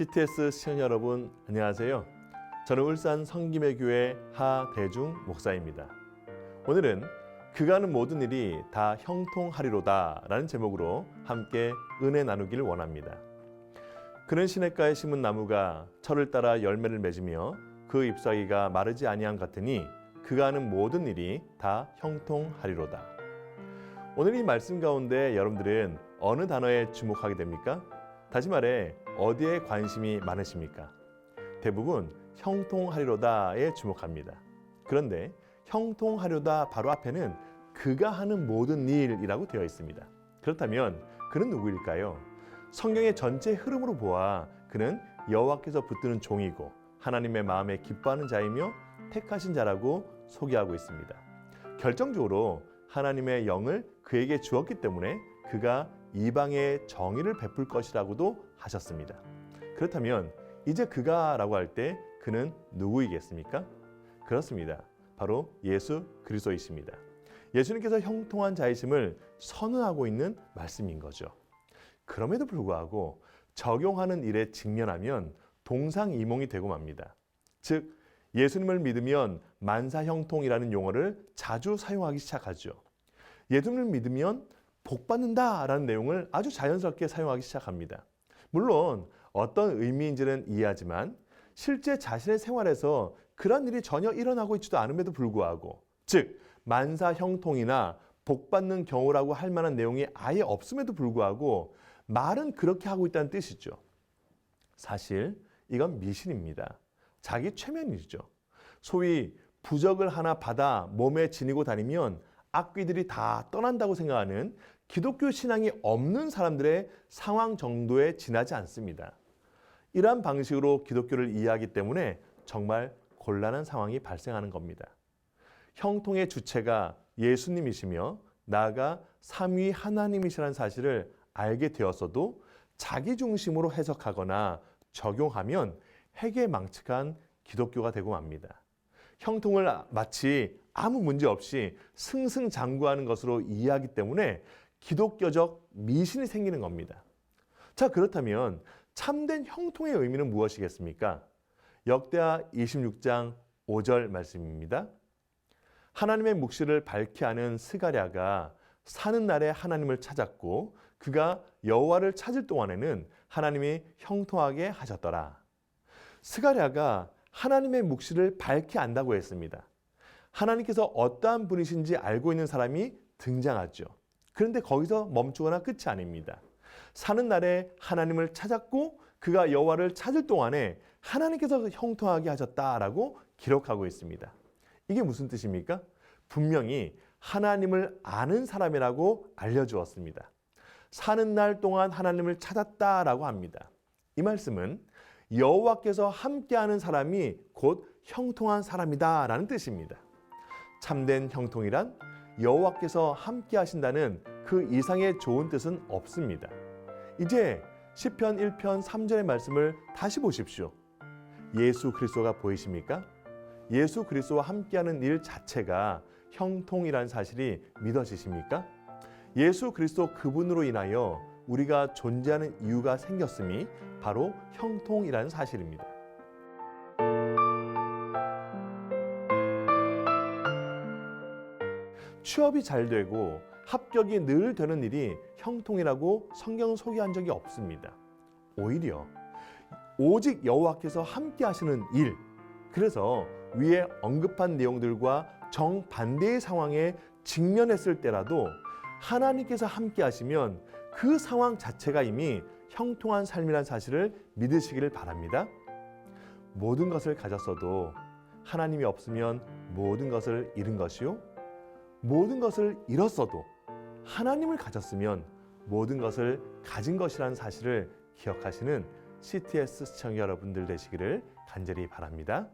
CTS 시청자 여러분 안녕하세요. 저는 울산 성김의 교회 하대중 목사입니다. 오늘은 하는 모든 일이 다 형통하리로다라는 제목으로 함께 은혜 나누기를 원합니다. 그는 시냇가에 심은 나무가 철을 따라 열매를 맺으며 그 잎사귀가 마르지 아니함 같으니 그가 하는 모든 일이 다 형통하리로다. 오늘 이 말씀 가운데 여러분들은 어느 단어에 주목하게 됩니까? 다시 말해 어디에 관심이 많으십니까? 대부분 형통하리로다에 주목합니다. 그런데 형통하려다 바로 앞에는 그가 하는 모든 일이라고 되어 있습니다. 그렇다면 그는 누구일까요? 성경의 전체 흐름으로 보아 그는 여호와께서 붙드는 종이고 하나님의 마음에 기뻐하는 자이며 택하신 자라고 소개하고 있습니다. 결정적으로 하나님의 영을 그에게 주었기 때문에 그가 이방의 정의를 베풀 것이라고도 하셨습니다. 그렇다면 이제 그가라고 할 때 그는 누구이겠습니까? 그렇습니다. 바로 예수 그리스도이십니다. 예수님께서 형통한 자이심을 선언하고 있는 말씀인 거죠. 그럼에도 불구하고 적용하는 일에 직면하면 동상이몽이 되고 맙니다. 즉 예수님을 믿으면 만사형통이라는 용어를 자주 사용하기 시작하죠. 예수님을 믿으면 복 받는다라는 내용을 아주 자연스럽게 사용하기 시작합니다. 물론 어떤 의미인지는 이해하지만 실제 자신의 생활에서 그런 일이 전혀 일어나고 있지도 않음에도 불구하고 즉 만사형통이나 복 받는 경우라고 할 만한 내용이 아예 없음에도 불구하고 말은 그렇게 하고 있다는 뜻이죠. 사실 이건 미신입니다. 자기 최면이죠. 소위 부적을 하나 받아 몸에 지니고 다니면 악귀들이 다 떠난다고 생각하는 기독교 신앙이 없는 사람들의 상황 정도에 지나지 않습니다. 이러한 방식으로 기독교를 이해하기 때문에 정말 곤란한 상황이 발생하는 겁니다. 형통의 주체가 예수님이시며 나아가 삼위 하나님이시라는 사실을 알게 되었어도 자기 중심으로 해석하거나 적용하면 핵에 기독교가 되고 맙니다. 형통을 마치 아무 문제 없이 승승장구하는 것으로 이해하기 때문에 기독교적 미신이 생기는 겁니다. 자, 그렇다면 참된 형통의 의미는 무엇이겠습니까? 역대하 26장 5절 말씀입니다. 하나님의 묵시를 밝히 하는 스가랴가 사는 날에 하나님을 찾았고 그가 여호와를 찾을 동안에는 하나님이 형통하게 하셨더라. 스가랴가 하나님의 묵시를 밝히 안다고 했습니다. 하나님께서 어떠한 분이신지 알고 있는 사람이 등장하죠. 그런데 거기서 멈추거나 끝이 아닙니다. 사는 날에 하나님을 찾았고 그가 여호와를 찾을 동안에 하나님께서 형통하게 하셨다라고 기록하고 있습니다. 이게 무슨 뜻입니까? 분명히 하나님을 아는 사람이라고 알려주었습니다. 사는 날 동안 하나님을 찾았다라고 합니다. 이 말씀은 여호와께서 함께하는 사람이 곧 형통한 사람이다라는 뜻입니다. 참된 형통이란 여호와께서 함께 하신다는 그 이상의 좋은 뜻은 없습니다. 이제 시편 1편 3절의 말씀을 다시 보십시오. 예수 그리스도가 보이십니까? 예수 그리스도와 함께하는 일 자체가 형통이라는 사실이 믿어지십니까? 예수 그리스도 그분으로 인하여 우리가 존재하는 이유가 생겼음이 바로 형통이라는 사실입니다. 취업이 잘 되고 합격이 늘 되는 일이 형통이라고 성경은 소개한 적이 없습니다. 오히려 오직 여호와께서 함께 하시는 일. 그래서 위에 언급한 내용들과 정반대의 상황에 직면했을 때라도 하나님께서 함께 하시면 그 상황 자체가 이미 형통한 삶이란 사실을 믿으시기를 바랍니다. 모든 것을 가졌어도 하나님이 없으면 모든 것을 잃은 것이요. 모든 것을 잃었어도 하나님을 가졌으면 모든 것을 가진 것이라는 사실을 기억하시는 CTS 시청자 여러분들 되시기를 간절히 바랍니다.